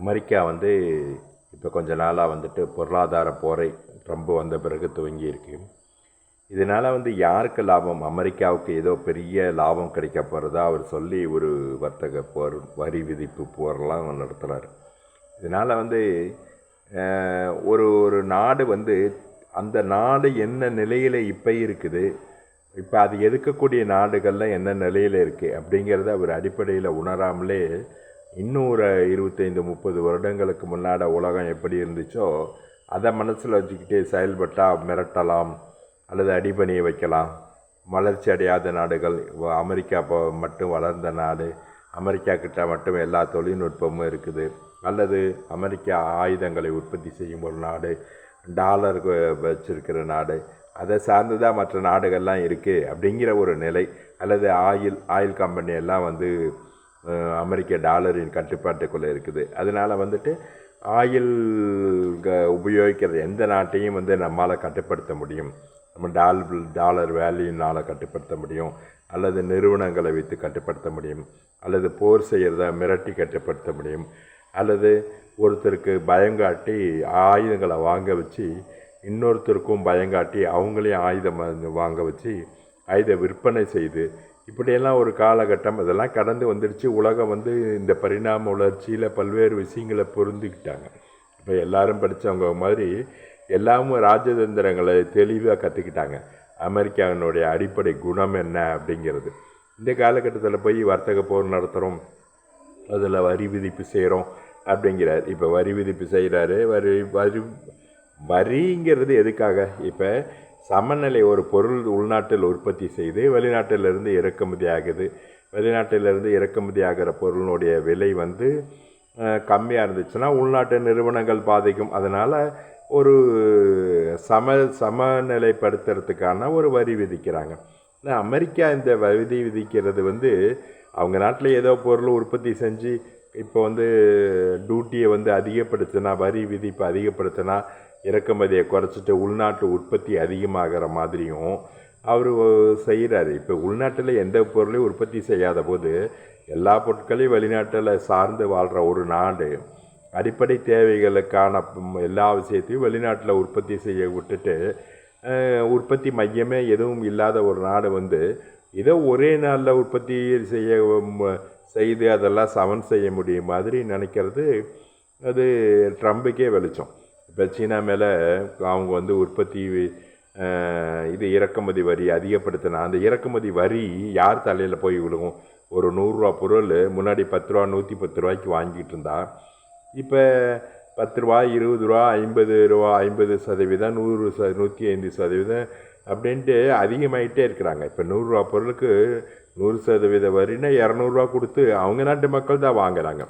America வந்து இப்போ கொஞ்ச நாளாக வந்துட்டு பொருளாதார போரை ட்ரம்ப் வந்த பிறகு துவங்கி இருக்கு. இதனால் வந்து யாருக்கு லாபம்? அமெரிக்காவுக்கு ஏதோ பெரிய லாபம் கிடைக்க போகிறதா அவர் சொல்லி ஒரு வர்த்தக போர் வரி விதிப்பு போரெலாம் நடத்துகிறார் இதனால் வந்து ஒரு ஒரு நாடு வந்து அந்த நாடு என்ன நிலையில் இப்போ இருக்குது இப்போ அது எதுக்கக்கூடிய நாடுகளில் என்ன நிலையில் இருக்குது அப்படிங்கிறத அவர் அடிப்படையில் உணராமலே இன்னும் ஒரு இருபத்தைந்து முப்பது வருடங்களுக்கு முன்னாடி உலகம் எப்படி இருந்துச்சோ அதை மனசில் வச்சுக்கிட்டு செயல்பட்டால் மிரட்டலாம் அல்லது அடிபணிய வைக்கலாம். வளர்ச்சி அடையாத நாடுகள் அமெரிக்கா இப்போ மட்டும் வளர்ந்த நாடு அமெரிக்கா கிட்ட மட்டும் எல்லா தொழில்நுட்பமும் இருக்குது. அல்லது அமெரிக்கா ஆயுதங்களை உற்பத்தி செய்யும் ஒரு நாடு டாலர் வச்சிருக்கிற நாடு அதை சார்ந்து தான் மற்ற நாடுகள்லாம் இருக்குது அப்படிங்கிற ஒரு நிலை. அல்லது ஆயில் ஆயில் கம்பெனி எல்லாம் வந்து அமெரிக்க டாலரின் கட்டுப்பாட்டுக்குள்ளே இருக்குது. அதனால் வந்துட்டு ஆயில் க- உபயோகிக்கிற எந்த நாட்டையும் வந்து நம்மால் கட்டுப்படுத்த முடியும். நம்ம டால் டாலர் வேல்யூனால் கட்டுப்படுத்த முடியும். அல்லது நிறுவனங்களை வைத்து கட்டுப்படுத்த முடியும். அல்லது போர் செய்கிறத மிரட்டி கட்டுப்படுத்த முடியும். அல்லது ஒருத்தருக்கு பயங்காட்டி ஆயுதங்களை வாங்க வச்சு இன்னொருத்தருக்கும் பயங்காட்டி அவங்களையும் ஆயுதம் வாங்க வச்சு ஆயுத விற்பனை செய்து இப்படியெல்லாம் ஒரு காலகட்டம் இதெல்லாம் கடந்து வந்துடுச்சு. உலகம் வந்து இந்த பரிணாம வளர்ச்சியில் பல்வேறு விஷயங்களை பொருந்திக்கிட்டாங்க இப்போ எல்லாரும் படித்தவங்க மாதிரி எல்லாமும் ராஜதந்திரங்களை தெளிவாக கற்றுக்கிட்டாங்க அமெரிக்காவினுடைய அடிப்படை குணம் என்ன அப்படிங்கிறது. இந்த காலகட்டத்தில் போய் வர்த்தக போர் நடத்துகிறோம் அதில் வரி விதிப்பு செய்கிறோம் அப்படிங்கிறார். இப்போ வரி விதிப்பு செய்கிறாரு வரி வரி வரிங்கிறது எதுக்காக? இப்போ சமநிலை ஒரு பொருள் உள்நாட்டில் உற்பத்தி செய்து வெளிநாட்டிலிருந்து இறக்குமதி ஆகுது. வெளிநாட்டிலிருந்து இறக்குமதி ஆகிற பொருளினுடைய விலை வந்து கம்மியாக இருந்துச்சுன்னா உள்நாட்டு நிறுவனங்கள் பாதிக்கும். அதனால் ஒரு சம சமநிலைப்படுத்துறதுக்கான ஒரு வரி விதிக்கிறாங்க. ஆனால் அமெரிக்கா இந்த வரி விதிக்கிறது வந்து அவங்க நாட்டில் ஏதோ பொருள் உற்பத்தி செஞ்சு இப்போ வந்து டியூட்டியை வந்து அதிகப்படுத்தினா வரி விதிப்பு அதிகப்படுத்தினா இறக்குமதியை குறைச்சிட்டு உள்நாட்டு உற்பத்தி அதிகமாகிற மாதிரியும் அவர் செய்கிறாரு இப்போ உள்நாட்டில் எந்த பொருளையும் உற்பத்தி செய்யாத போது எல்லா பொருட்களையும் வெளிநாட்டில் சார்ந்து வாழ்கிற ஒரு நாடு அடிப்படை தேவைகளுக்கான எல்லா விஷயத்தையும் வெளிநாட்டில் உற்பத்தி செய்ய விட்டுட்டு உற்பத்தி மையமே எதுவும் இல்லாத ஒரு நாடு வந்து இதை ஒரே நாளில் உற்பத்தி செய்ய செய்து அதெல்லாம் சமன் செய்ய முடியும் மாதிரி நினைக்கிறது அது ட்ரம்புக்கே வெளிச்சம். இப்போ சீனா மேலே அவங்க வந்து உற்பத்தி இது இறக்குமதி வரி அதிகப்படுத்தினா அந்த இறக்குமதி வரி யார் தலையில் போய் விழுகும்? ஒரு நூறுரூவா பொருள் முன்னாடி பத்து ரூபா நூற்றி பத்து ரூபாய்க்கு வாங்கிட்டு இருந்தா இப்போ பத்து ரூபா இருபது ரூபா ஐம்பது ரூபா ஐம்பது சதவீதம் நூறு ச நூற்றி ஐந்து சதவீதம் அப்படின்ட்டு அதிகமாகிட்டே இருக்கிறாங்க. இப்போ நூறுரூவா பொருளுக்கு நூறு சதவீத வரின்னா இரநூறுவா கொடுத்து அவங்க நாட்டு மக்கள் தான் வாங்குறாங்க.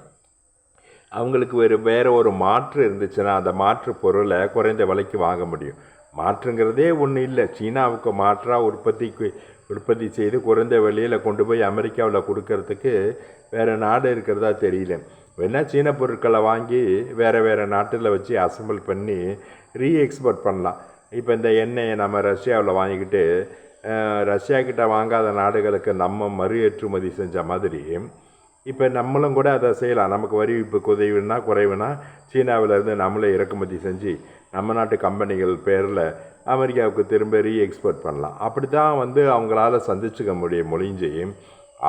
அவங்களுக்கு ஒரு வேறு ஒரு மாற்று இருந்துச்சுன்னா அந்த மாற்று பொருளை குறைந்த விலைக்கு வாங்க முடியும். மாற்றுங்கிறதே ஒன்றும் இல்லை. சீனாவுக்கு மாற்றாக உற்பத்திக்கு உற்பத்தி செய்து குறைந்த விலையில் கொண்டு போய் அமெரிக்காவில் கொடுக்கறதுக்கு வேறு நாடு இருக்கிறதா தெரியல. வேணால் சீன பொருட்களை வாங்கி வேறு வேறு நாட்டில் வச்சு அசம்பிள் பண்ணி ரீ எக்ஸ்போர்ட் பண்ணலாம். இப்போ இந்த எண்ணெயை நம்ம ரஷ்யாவில் வாங்கிக்கிட்டு ரஷ்யா கிட்ட வாங்காத நாடுகளுக்கு நம்ம மறு ஏற்றுமதி செஞ்ச மாதிரி இப்போ நம்மளும் கூட அதை செய்யலாம். நமக்கு வரி இப்போ குறைவுனா குறைவுனா சீனாவிலேருந்து நம்மளே இறக்குமதி செஞ்சு நம்ம நாட்டு கம்பெனிகள் பேரில் அமெரிக்காவுக்கு திரும்ப ரீ எக்ஸ்போர்ட் பண்ணலாம். அப்படி தான் வந்து அவங்களால சந்திச்சுக்க முடியும் மொழிஞ்சு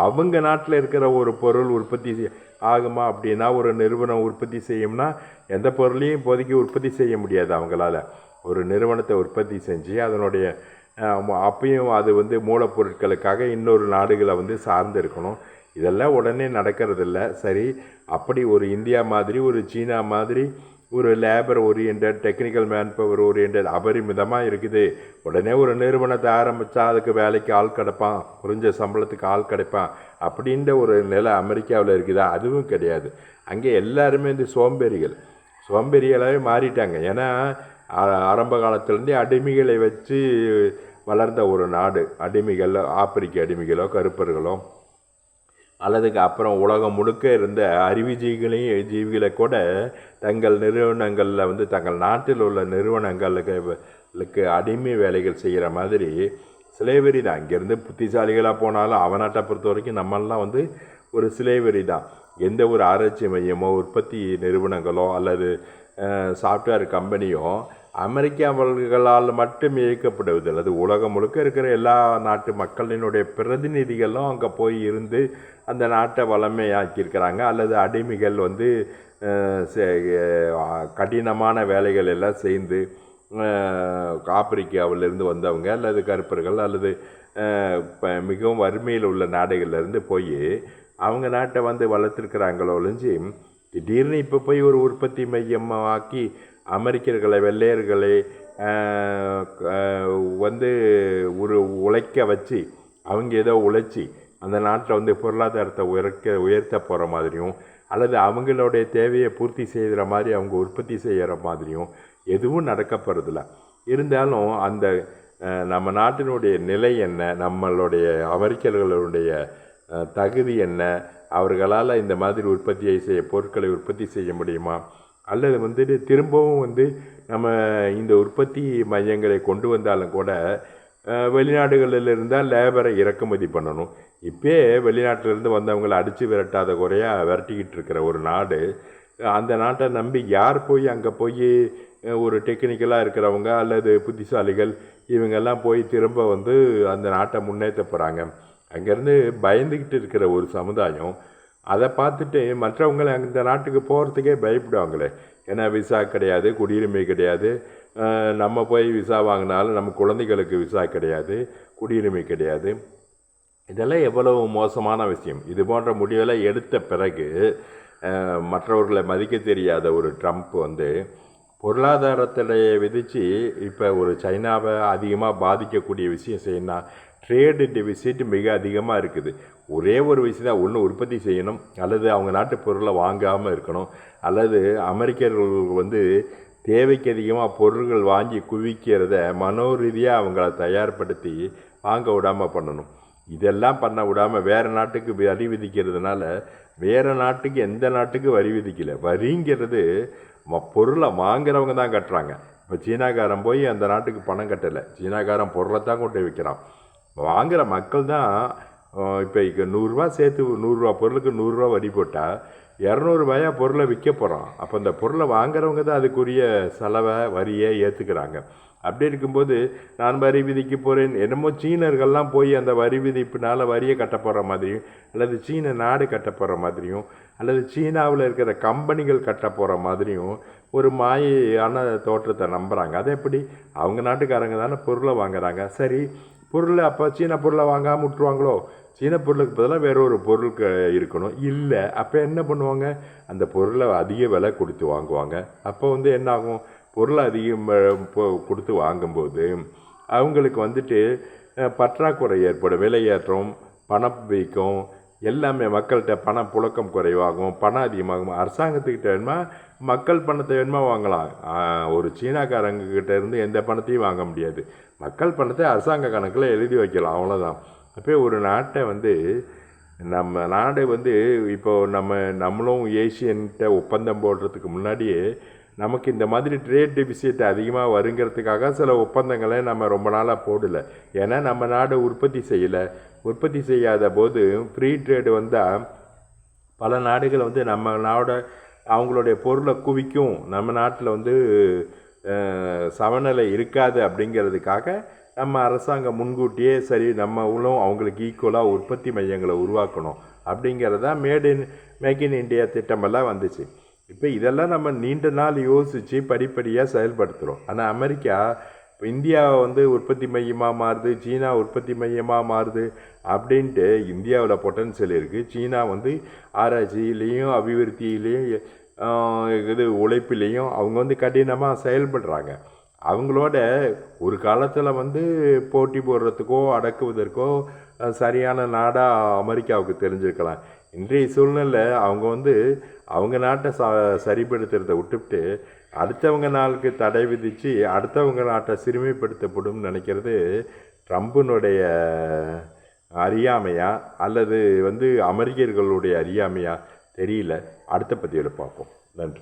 அவங்க நாட்டில் இருக்கிற ஒரு பொருள் உற்பத்தி செய்- ஆகுமா அப்படின்னா ஒரு நிறுவனம் உற்பத்தி செய்யும்னா எந்த பொருளையும் இப்போதைக்கு உற்பத்தி செய்ய முடியாது அவங்களால. ஒரு நிறுவனத்தை உற்பத்தி செஞ்சு அதனுடைய அஹ், அப்பயும் அது வந்து மூலப்பொருட்களுக்காக இன்னொரு நாடுகளை வந்து சார்ந்து இருக்கணும். இதெல்லாம் உடனே நடக்கிறதில்ல. சரி அப்படி ஒரு இந்தியா மாதிரி ஒரு சீனா மாதிரி ஒரு labour orient technical man power orient அபரிமிதமாக இருக்குது. உடனே ஒரு நிறுவனத்தை ஆரம்பித்தா அதுக்கு வேலைக்கு ஆள் கிடைப்பான் குறைஞ்ச சம்பளத்துக்கு ஆள் கிடைப்பான் அப்படின்ற ஒரு நிலை அமெரிக்காவில் இருக்குதா? அதுவும் கிடையாது. அங்கே எல்லாருமே இந்த சோம்பேறிகள். சோம்பேறிகளாகவே மாறிட்டாங்க. ஏன்னா ஆரம்ப காலத்துலேருந்தே அடிமைகளை வச்சு வளர்ந்த ஒரு நாடு. அடிமைகள் ஆப்பிரிக்க அடிமைகளோ கருப்பர்களோ அல்லதுக்கு அப்புறம் உலகம் முழுக்க இருந்த அறிவுஜீவிகளையும் ஜீவிகளை கூட தங்கள் நிறுவனங்களில் வந்து தங்கள் நாட்டில் உள்ள நிறுவனங்களுக்கு அடிமை வேலைகள் செய்கிற மாதிரி சிலேவரி தான். இங்கேருந்து புத்திசாலிகளாக போனாலும் அவநாட்டை நாட்டை பொறுத்த வரைக்கும் நம்மளாம் வந்து ஒரு சிலேவரி தான். எந்த ஒரு ஆராய்ச்சி மையமோ உற்பத்தி நிறுவனங்களோ அல்லது சாஃப்ட்வேர் கம்பெனியோ அமெரிக்காவர்களால் மட்டும் இயக்கப்படுவதில்லை. அது உலகம் முழுக்க இருக்கிற எல்லா நாட்டு மக்களினுடைய பிரதிநிதிகளும் அங்கே போய் இருந்து அந்த நாட்டை வளமையாக்கியிருக்கிறாங்க. அல்லது அடிமைகள் வந்து செ- கடினமான வேலைகள் எல்லாம் செய்து ஆப்பிரிக்காவிலிருந்து வந்தவங்க அல்லது கருப்பர்கள் அல்லது மிகவும் வறுமையில் உள்ள நாடுகள்லேருந்து போய் அவங்க நாட்டை வந்து வளர்த்துருக்குறாங்களோ ஒழிஞ்சு திடீர்னு இப்போ போய் ஒரு உற்பத்தி மையமாக்கி அமெரிக்கர்களை வெள்ளையர்களை வந்து ஒரு உழைக்க வச்சு அவங்க ஏதோ உழைச்சி அந்த நாட்டில் வந்து பொருளாதாரத்தை உயர்க்க உயர்த்த போகிற மாதிரியும் அல்லது அவங்களுடைய தேவையை பூர்த்தி செய்கிற மாதிரி அவங்க உற்பத்தி செய்கிற மாதிரியும் எதுவும் நடக்க போகிறதில்ல இருந்தாலும் அந்த நம்ம நாட்டினுடைய நிலை என்ன நம்மளுடைய அமெரிக்கர்களுடைய தகுதி என்ன அவர்களால் இந்த மாதிரி உற்பத்தியை செய்ய பொருட்களை உற்பத்தி செய்ய முடியுமா? அல்லது வந்துட்டு திரும்பவும் வந்து நம்ம இந்த உற்பத்தி மையங்களை கொண்டு வந்தாலும் கூட வெளிநாடுகளில் இருந்தால் லேபரை இறக்குமதி பண்ணணும். இப்போயே வெளிநாட்டிலேருந்து வந்தவங்களை அடித்து விரட்டாத குறையாக விரட்டிக்கிட்டு இருக்கிற ஒரு நாடு அந்த நாட்டை நம்பி யார் போய் அங்கே போய் ஒரு டெக்னிக்கலாக இருக்கிறவங்க அல்லது புத்திசாலிகள் இவங்கெல்லாம் போய் திரும்ப வந்து அந்த நாட்டை முன்னேற்ற போகிறாங்க அங்கேருந்து பயந்துக்கிட்டு இருக்கிற ஒரு சமுதாயம் அதை பார்த்துட்டு மற்றவங்களை அந்த நாட்டுக்கு போகிறதுக்கே பயப்படுவாங்களே. ஏன்னா விசா கிடையாது குடியுரிமை கிடையாது. நம்ம போய் விசா வாங்கினாலும் நம்ம குழந்தைகளுக்கு விசா கிடையாது குடியுரிமை கிடையாது. இதெல்லாம் எவ்வளவு மோசமான விஷயம். இது போன்ற முடிவெல்லாம் எடுத்த பிறகு மற்றவர்களை மதிக்க தெரியாத ஒரு ட்ரம்ப் வந்து பொருளாதாரத்திடைய விதித்து இப்போ ஒரு சைனாவை அதிகமாக பாதிக்கக்கூடிய விஷயம் செய்யணும் ட்ரேடு டிவிசிட் மிக அதிகமாக இருக்குது. ஒரே ஒரு விஷயத்தை ஒன்று உற்பத்தி செய்யணும் அல்லது அவங்க நாட்டு பொருளை வாங்காமல் இருக்கணும் அல்லது அமெரிக்கர்கள் வந்து தேவைக்கு அதிகமாக பொருள்கள் வாங்கி குவிக்கிறத மனோரீதியாக அவங்கள தயார்படுத்தி வாங்க விடாமல் பண்ணணும். இதெல்லாம் பண்ண விடாமல் வேறு நாட்டுக்கு வரி விதிக்கிறதுனால வேறு நாட்டுக்கு எந்த நாட்டுக்கு வரி விதிக்கலை. வரிங்கிறது ம- பொருளை வாங்குறவங்க தான் கட்டுறாங்க. இப்போ சீனாக்காரன் போய் அந்த நாட்டுக்கு பணம் கட்டலை. சீனாக்காரன் பொருளை தான் கொண்டு போய் விற்கிறான் வாங்குகிற மக்கள் தான் இப்போ இங்கே நூறுரூவா சேர்த்து நூறுரூவா பொருளுக்கு நூறுரூவா வரி போட்டால் இரநூறுபாயா பொருளை விற்க போகிறோம் அப்போ அந்த பொருளை வாங்குறவங்க தான் அதுக்குரிய செலவை வரியை ஏற்றுக்கிறாங்க அப்படி இருக்கும்போது நான் வரி விதிக்க போகிறேன் என்னமோ சீனர்கள்லாம் போய் அந்த வரி விதிப்பினால் வரியை கட்ட போகிற மாதிரியும் அல்லது சீன நாடு கட்ட போகிற மாதிரியும் அல்லது சீனாவில் இருக்கிற கம்பெனிகள் கட்ட போகிற மாதிரியும் ஒரு மாயான தோற்றத்தை நம்புகிறாங்க அது எப்படி? அவங்க நாட்டுக்காரங்க தானே பொருளை வாங்குறாங்க. சரி பொருளை அப்போ சீன பொருளை வாங்காமல் விட்டுருவாங்களோ? சீன பொருளுக்கு பதிலாக வேற ஒரு பொருளுக்கு இருக்கணும். இல்லை அப்போ என்ன பண்ணுவாங்க? அந்த பொருளை அதிக விலை கொடுத்து வாங்குவாங்க. அப்போ வந்து என்ன ஆகும் பொருளை அதிகம் கொடுத்து வாங்கும்போது அவங்களுக்கு வந்துட்டு பற்றாக்குறை ஏற்படும் விலையேற்றம் பணவீக்கம் எல்லாமே மக்கள்கிட்ட பண புழக்கம் குறைவாகும் பணம் அதிகமாகும் அரசாங்கத்துக்கிட்ட வேணுமா? மக்கள் பணத்தை வேணுமா வாங்கலாம். ஒரு சீனாக்காரங்கக்கிட்ட இருந்து எந்த பணத்தையும் வாங்க முடியாது. மக்கள் பணத்தை அரசாங்க கணக்கில் எழுதி வைக்கலாம் அவ்வளோதான் அப்போ ஒரு நாட்டை வந்து நம்ம நாடு வந்து இப்போது நம்ம நம்மளும் ஏசியன்கிட்ட ஒப்பந்தம் போடுறதுக்கு முன்னாடியே நமக்கு இந்த மாதிரி ட்ரேட் டெபிசிட் அதிகமாக வருங்கிறதுக்காக சில ஒப்பந்தங்களை நம்ம ரொம்ப நாளாக போடலை. ஏன்னா நம்ம நாடு உற்பத்தி செய்யலை. உற்பத்தி செய்யாத போது ஃப்ரீ ட்ரேடு வந்தால் பல நாடுகள் வந்து நம்ம நாட அவங்களுடைய பொருளை குவிக்கும். நம்ம நாட்டில் வந்து சமநிலை இருக்காது அப்படிங்கிறதுக்காக நம்ம அரசாங்கம் முன்கூட்டியே சரி நம்ம உள்ளும் அவங்களுக்கு ஈக்குவலாக உற்பத்தி மையங்களை உருவாக்கணும். அப்படிங்கிறது தான் made in make in India திட்டமெல்லாம் வந்துச்சு. இப்போ இதெல்லாம் நம்ம நீண்ட நாள் யோசித்து படிப்படியாக செயல்படுத்துகிறோம் ஆனால் அமெரிக்கா இப்போ இந்தியா வந்து உற்பத்தி மையமாக மாறுது சீனா உற்பத்தி மையமாக மாறுது அப்படின்ட்டு இந்தியாவில் பொட்டன்சியல் இருக்குது சீனா வந்து ஆராய்ச்சியிலையும் அபிவிருத்தியிலையும் இது உழைப்பிலையும் அவங்க வந்து கடினமாக செயல்படுறாங்க. அவங்களோட ஒரு காலத்தில் வந்து போட்டி போடுறதுக்கோ அடக்குவதற்கோ சரியான நாடாக அமெரிக்காவுக்கு தெரிஞ்சிருக்கலாம். இன்றைய சூழ்நிலை அவங்க வந்து அவங்க நாட்டை ச சரிப்படுத்துறதை விட்டுவிட்டு அடுத்தவங்க நாளுக்கு தடை விதித்து அடுத்தவங்க நாட்டை சிறுமைப்படுத்தப்படும் நினைக்கிறது ட்ரம்ப்பினுடைய அறியாமையா அல்லது வந்து அமெரிக்கர்களுடைய அறியாமையா தெரியல. அடுத்த பதிவில் பார்ப்போம். நன்றி.